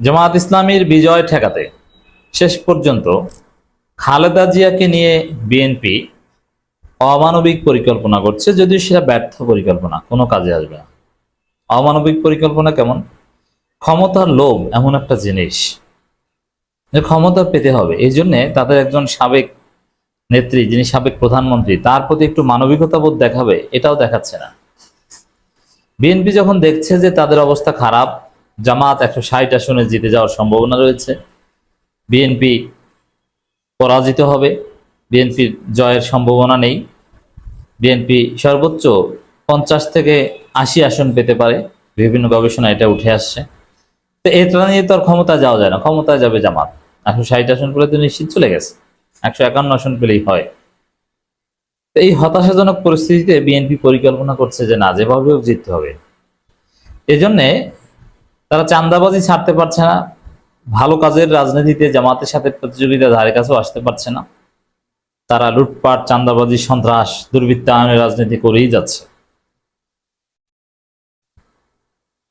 জামাত ইসলামীর বিজয় ঠেকাতে শেষ পর্যন্ত খালেদা জিয়াকে নিয়ে বিএনপি অমানবিক পরিকল্পনা করছে, যদিও সেটা ব্যর্থ পরিকল্পনা, কোনো কাজে আসবে না। অমানবিক পরিকল্পনা কেমন? ক্ষমতার লোভ এমন একটা জিনিস যে ক্ষমতা পেতে হবে। এই জন্যে তাদের একজন সাবেক নেত্রী, যিনি সাবেক প্রধানমন্ত্রী, তার প্রতি একটু মানবিকতা বোধ দেখাবে, এটাও দেখাচ্ছে না। বিএনপি যখন দেখছে যে তাদের অবস্থা খারাপ জামাত একশো ষাট আসনে জিতে যাওয়ার সম্ভাবনা রয়েছে। বিএনপি পরাজিত হবে। বিএনপির জয়ের সম্ভাবনা নেই। বিএনপি সর্বোচ্চ পঞ্চাশ থেকে আশি আসন পেতে পারে। বিভিন্ন গবেষণা এটা উঠে আসছে। তো এটা নিয়ে তো আর ক্ষমতা যাওয়া যায় না। ক্ষমতায় যাবে জামাত। একশো ষাট আসন পেলে তো নিশ্চিত চলে গেছে। একশো একান্ন আসন পেলেই হয়। তো এই হতাশাজনক পরিস্থিতিতে বিএনপি পরিকল্পনা করছে যে না, যেভাবে জিততে হবে। এজন্যে তারা চান্দাবাজি ছাড়তে পারছে না, ভালো কাজের রাজনীতিতে জামাতের সাথে প্রতিযোগিতা ধারে কাছেও আসতে পারছে না। তারা লুটপাট, চান্দাবাজি, সন্ত্রাস দুর্বৃত্তায়নের রাজনীতি করেই যাচ্ছে।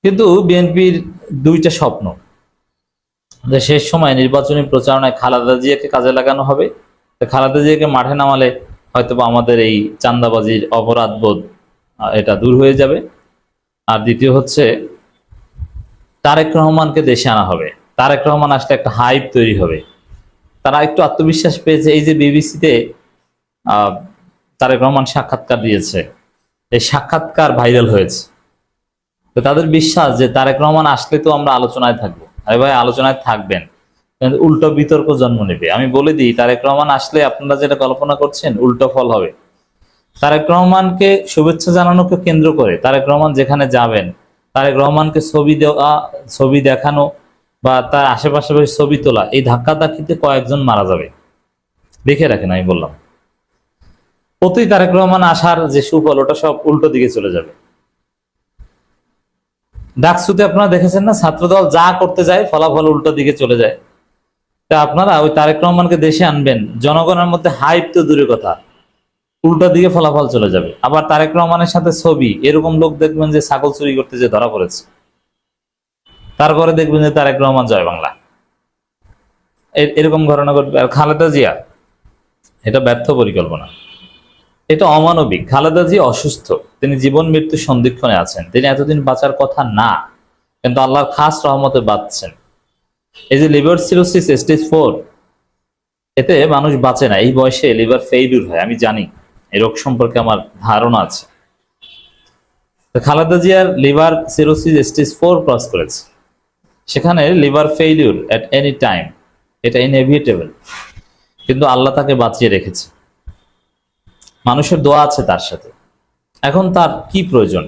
কিন্তু বিএনপির দুইটা স্বপ্ন। যে শেষ সময় নির্বাচনী প্রচারণায় খালাদা জিয়াকে কাজে লাগানো হবে। খালাদা জিয়াকে মাঠে নামালে হয়তো আমাদের এই চান্দাবাজির অপরাধ বোধ এটা দূর হয়ে যাবে। আর দ্বিতীয় হচ্ছে তারেক রহমানকে দেশে আনা হবে। তারেক রহমান আসলে একটা হাইপ তৈরি হবে। তারা একটু আত্মবিশ্বাস পেয়েছে, এই যে বিবিসিতে তারেক রহমান সাক্ষাৎকার দিয়েছে। এই সাক্ষাৎকার ভাইরাল হয়েছে। তো তাদের বিশ্বাস যে তারেক রহমান আসলে তো আমরা আলোচনায় থাকব। আরে ভাই, আলোচনায় থাকবেন। উল্টো বিতর্ক জন্ম নেবে। আমি বলে দিই, তারেক রহমান আসলে আপনারা যেটা কল্পনা করছেন, উল্টো ফল হবে। তারেক রহমানকে শুভেচ্ছা জানানোকে কেন্দ্র করে তারেক রহমান যেখানে যাবেন তারেক রহমানকে ছবি দেওয়া, ছবি দেখানো বা তার আশেপাশে ছবি তোলা, এই ধাক্কা ধাক্কিতে কয়েকজন মারা যাবে। দেখে রাখেন, আমি বললাম। প্রতি তারেক রহমান আসার যে সুফল, ওটা সব উল্টো দিকে চলে যাবে। ডাকসুতে আপনারা দেখেছেন না, ছাত্রদল যা করতে যায়, ফলাফল উল্টো দিকে চলে যায়। তা আপনারা ওই তারেক রহমানকে দেশে আনবেন, জনগণের মধ্যে হাইপ তো দূরের কথা। উল্টো দিকে ফলাফল চলে যাবে। আবার তারেক রহমানের সাথে ছবি, এরকম লোক দেখবেন যে ছাগল চুরি করতে যে ধরা পড়েছে। তারপরে দেখবেন যে তারেক রহমান জয় বাংলা। এরকম ঘটনা ঘটবে। আর খালেদা জিয়া, এটা ব্যর্থ পরিকল্পনা। এটা অমানবিক। খালেদা জিয়া অসুস্থ। তিনি জীবন মৃত্যু সন্ধিক্ষণে আছেন। তিনি এতদিন বাঁচার কথা না, কিন্তু আল্লাহর খাস রহমতে বাঁচছেন। এই যে লিভার সিরোসিস, স্টেজ ফোর, এতে মানুষ বাঁচে না। এই বয়সে লিভার ফেইলিউর হয়, আমি জানি। এই রোগ সম্পর্কে আমার ধারণা আছে। খালেদা জিয়ার liver cirrhosis stage four cross করেছে। সেখানে liver failure at any time এটা ইনএভিটেবল কিন্তু আল্লাহ তাকে বাঁচিয়ে রেখেছে। মানুষের দোয়া আছে তার সাথে। এখন তার কি প্রয়োজন?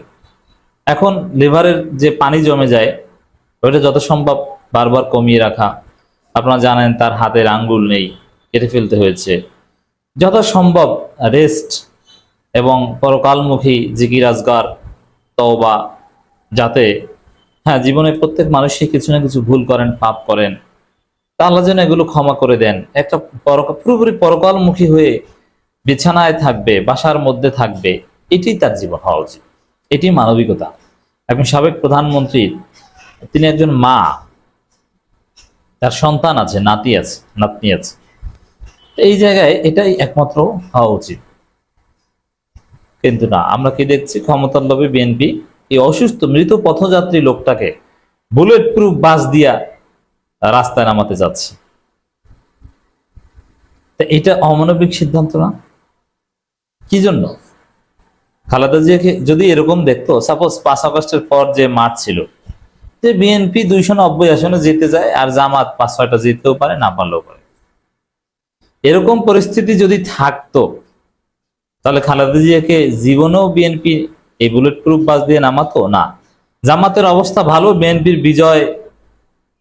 এখন লিভারের যে পানি জমে যায়, ওইটা যত সম্ভব বারবার কমিয়ে রাখা। আপনারা জানেন তার হাতের আঙ্গুল নেই, কেটে ফেলতে হয়েছে। যত সম্ভব রেস্ট এবং পরকালমুখী জিকির আজগার তওবা, যাতে হ্যাঁ জীবনে প্রত্যেক মানুষই কিছু না কিছু ভুল করেন, পাপ করেন। তা আল্লাহ যেন এগুলো ক্ষমা করে দেন। একটা পুরোপুরি পরকালমুখী হয়ে বিছানায় থাকবে, বাসার মধ্যে থাকবে এটি তার জীবন হওয়া উচিত। এটি মানবিকতা। এখন সাবেক প্রধানমন্ত্রী, তিনি একজন মা। তার সন্তান আছে, নাতি আছে, নাতনি আছে। এই জায়গায় এটাই একমাত্র হওয়া উচিত। কিন্তু না, আমরা কি দেখছি? ক্ষমতার লোভে বিএনপি এই অসুস্থ মৃত পথযাত্রী লোকটাকে বুলেট প্রুফ বাস দিয়া রাস্তায় নামাতে যাচ্ছে। এটা অমানবিক সিদ্ধান্ত না? কি জন্য? খালেদা জিয়াকে যদি এরকম দেখতো সাপোজ পাঁচ আগস্টের পর যে মাঠ ছিল যে বিএনপি দুইশো নব্বই আসনে জিতে যায়, আর জামাত পাঁচ ছয়টা জিততেও পারে, না পারলেও পারে। এরকম পরিস্থিতি যদি থাকতো, তাহলে খালেদা জিয়াকে জীবনেও বিএনপি এই বুলেট প্রুফ বাস দিয়ে নামাতো? না। জামাতের অবস্থা ভালো বিএনপির বিজয়,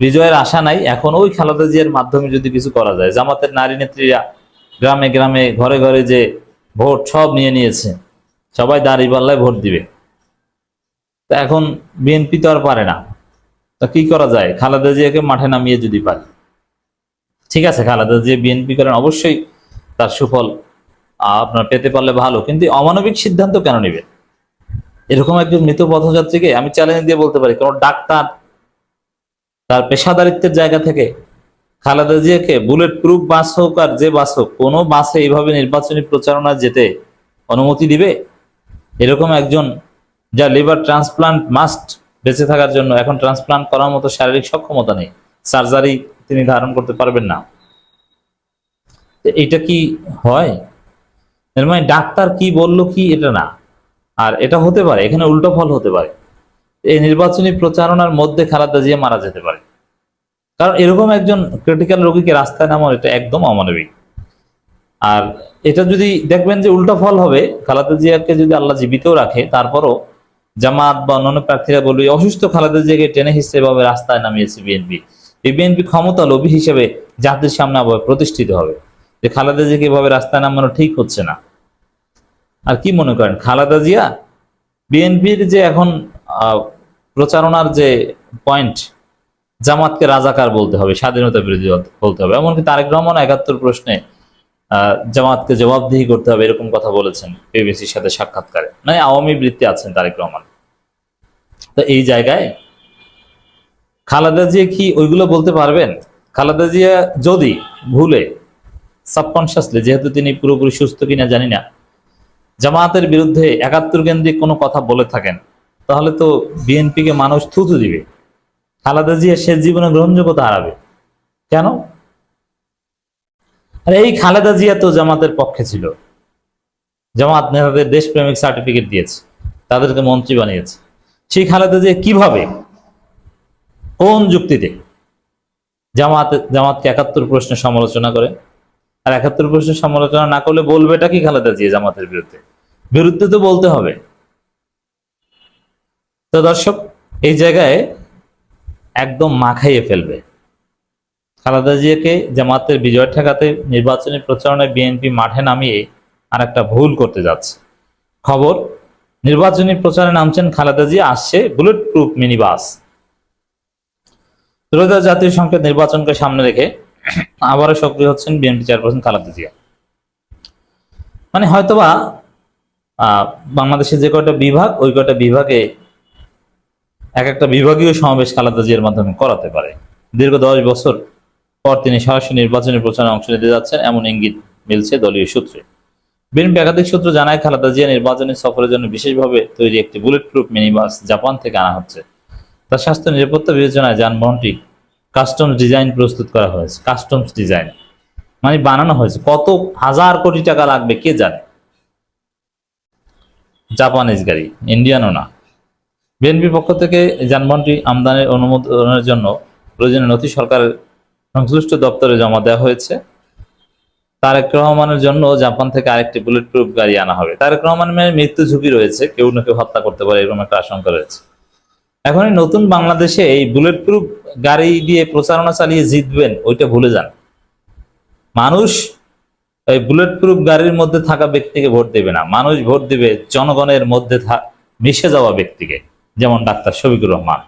বিজয়ের আশা নাই। এখন ওই খালেদা জিয়ার মাধ্যমে যদি কিছু করা যায়। জামাতের নারী নেত্রীরা গ্রামে গ্রামে, ঘরে ঘরে যে ভোট সব নিয়ে নিয়েছে, সবাই দাঁড়ি পাল্লায় ভোট দিবে। তা এখন বিএনপি তো আর পারে না। তা কি করা যায়? খালেদা জিয়াকে মাঠে নামিয়ে যদি পারে। ঠিক আছে, খালেদা জিয়া বিএনপি করেন, অবশ্যই তার সুফল আপনার পেতে পারলে ভালো। কিন্তু অমানবিক সিদ্ধান্ত কেন নেবেন? এরকম একজন মৃত পথযাত্রীকে আমি চ্যালেঞ্জ দিয়ে বলতে পারি, কোনো ডাক্তার তার পেশাদারিত্বের জায়গা থেকে খালেদা জিয়াকে বুলেট প্রুফ বাস হোক আর যে বাস হোক, কোনো বাসে এইভাবে নির্বাচনী প্রচারণা যেতে অনুমতি দিবে? এরকম একজন যা লিভার ট্রান্সপ্লান্ট মাস্ট বেঁচে থাকার জন্য, এখন ট্রান্সপ্লান্ট করার মতো শারীরিক সক্ষমতা নেই। সার্জারি তিনি ধারণ করতে পারবেন না। এটা কি হয়? এর মানে ডাক্তার কি বলল কি এটা না। আর এটা হতে পারে, এখানে উল্টো ফল হতে পারে। এই নির্বাচনী প্রচারণার মধ্যে খালেদা জিয়া মারা যেতে পারে। কারণ এরকম একজন ক্রিটিক্যাল রোগীকে রাস্তায় নামানো এটা একদম অমানবিক। আর এটা যদি দেখবেন যে উল্টো ফল হবে, খালেদা জিয়াকে যদি আল্লাহ জীবিতও রাখে, তারপরও জামাত বা অন্যান্য প্রার্থীরা বলবে, অসুস্থ খালেদা জিয়াকে টেনে হিসেবে রাস্তায় নামিয়েছে বিএনপি। বিএনপি ক্ষমতা লোভী হিসেবে জাতির সামনে আবার প্রতিষ্ঠিত হবে। যে খালেদা জিয়াকে এভাবে রাস্তায় নামানো ঠিক হচ্ছে না। আর কি মনে করেন? খালেদা জিয়া বিএনপির যে এখন প্রচারণার যে পয়েন্ট জামাতকে রাজাকার বলতে হবে, স্বাধীনতা বিরোধী বলতে হবে। এমনকি তারেক রহমান একাত্তর প্রশ্নে জামাতকে জবাবদিহি করতে হবে এরকম কথা বলেছেন বিবিসির সাথে সাক্ষাৎকারে। মানে আওয়ামী বৃত্তি আছেন তারেক রহমান। তো এই জায়গায় খালেদা জিয়া কি ওইগুলো বলতে পারবেন? খালেদা জিয়া যদি ভুলে সাবকনশিয়াসলি যেহেতু তিনি পুরোপুরি সুস্থ কিনা জানি না জামাতের বিরুদ্ধে একাত্তর কেন্দ্রিক কোনো কথা বলে থাকেন, তাহলে তো বিএনপিকে মানুষ থুতু দিবে। খালেদা জিয়া শেষ জীবনে গ্রহণযোগ্যতা হারাবে। কেন? আর এই খালেদা জিয়া তো জামাতের পক্ষে ছিল। জামাত নেতাদের দেশপ্রেমিক সার্টিফিকেট দিয়েছে, তাদেরকে মন্ত্রী বানিয়েছে। সেই খালেদা জিয়া কীভাবে কোন যুক্তিতে জামাত, জামাতকে একাত্তর প্রশ্নে সমালোচনা করে? আর একাত্তর প্রশ্নের সমালোচনা না করলে বলবেটা কি খালেদা জিয়া জামাতের বিরুদ্ধে? বিরুদ্ধে তো বলতে হবে। তো দর্শক, এই জায়গায় একদম মাখাইয়ে ফেলবে। খালেদা জিয়াকে জামাতের বিজয় ঠেকাতে নির্বাচনী প্রচারণায় বিএনপি মাঠে নামিয়ে আর একটা ভুল করতে যাচ্ছে। খবর, নির্বাচনী প্রচারে নামছেন খালেদা জিয়া, আসছে বুলেট প্রুফ মিনি বাস ত্রয়োদশ জাতীয় সংসদ নির্বাচনকে সামনে রেখে আবারও সক্রিয় হচ্ছেন বিএনপি চেয়ারপারসন খালেদা জিয়া। মানে হয়তোবা বাংলাদেশের যে কয়টা বিভাগ, ওই কয়টা বিভাগে এক একটা বিভাগীয় সমাবেশ খালেদা জিয়ার মাধ্যমে করাতে পারে। দীর্ঘ দশ বছর পর তিনি সরাসরি নির্বাচনী প্রচারে অংশ নিতে যাচ্ছেন, এমন ইঙ্গিত মিলছে দলীয় সূত্রে। বিএনপি একাধিক সূত্র জানায়, খালেদা জিয়া নির্বাচনী সফরের জন্য বিশেষভাবে তৈরি একটি bulletproof mini bus Japan থেকে আনা হচ্ছে। তার স্বাস্থ্য নিরাপত্তা বিবেচনায় যানবাহনটি কাস্টমস ডিজাইন প্রস্তুত করা হয়েছে। কাস্টমস ডিজাইন মানে বানানো হয়েছে। কত হাজার কোটি টাকা লাগবে, কে জানে? জাপানিজ গাড়ি ইন্ডিয়ানও না। বিএনপির পক্ষ থেকে যানবাহনটি আমদানির অনুমোদনের জন্য প্রয়োজনীয় নথি সরকারের সংশ্লিষ্ট দপ্তরে জমা দেওয়া হয়েছে। তারেক রহমানের জন্য জাপান থেকে আরেকটি বুলেট প্রুফ গাড়ি আনা হবে। তারেক রহমানের মৃত্যু ঝুঁকি রয়েছে। কেউ না কেউ হত্যা করতে পারে, এরকম একটা আশঙ্কা রয়েছে। এখন এই নতুন বাংলাদেশে এই বুলেট প্রুফ গাড়ি দিয়ে প্রচারণা চালিয়ে জিতবেন, ওইটা ভুলে যান। মানুষ এই বুলেট প্রুফ গাড়ির মধ্যে থাকা ব্যক্তিকে ভোট দেবে না। মানুষ ভোট দেবে জনগণের মধ্যে মিশে যাওয়া ব্যক্তিকে, যেমন ডাক্তার শফিকুর রহমান।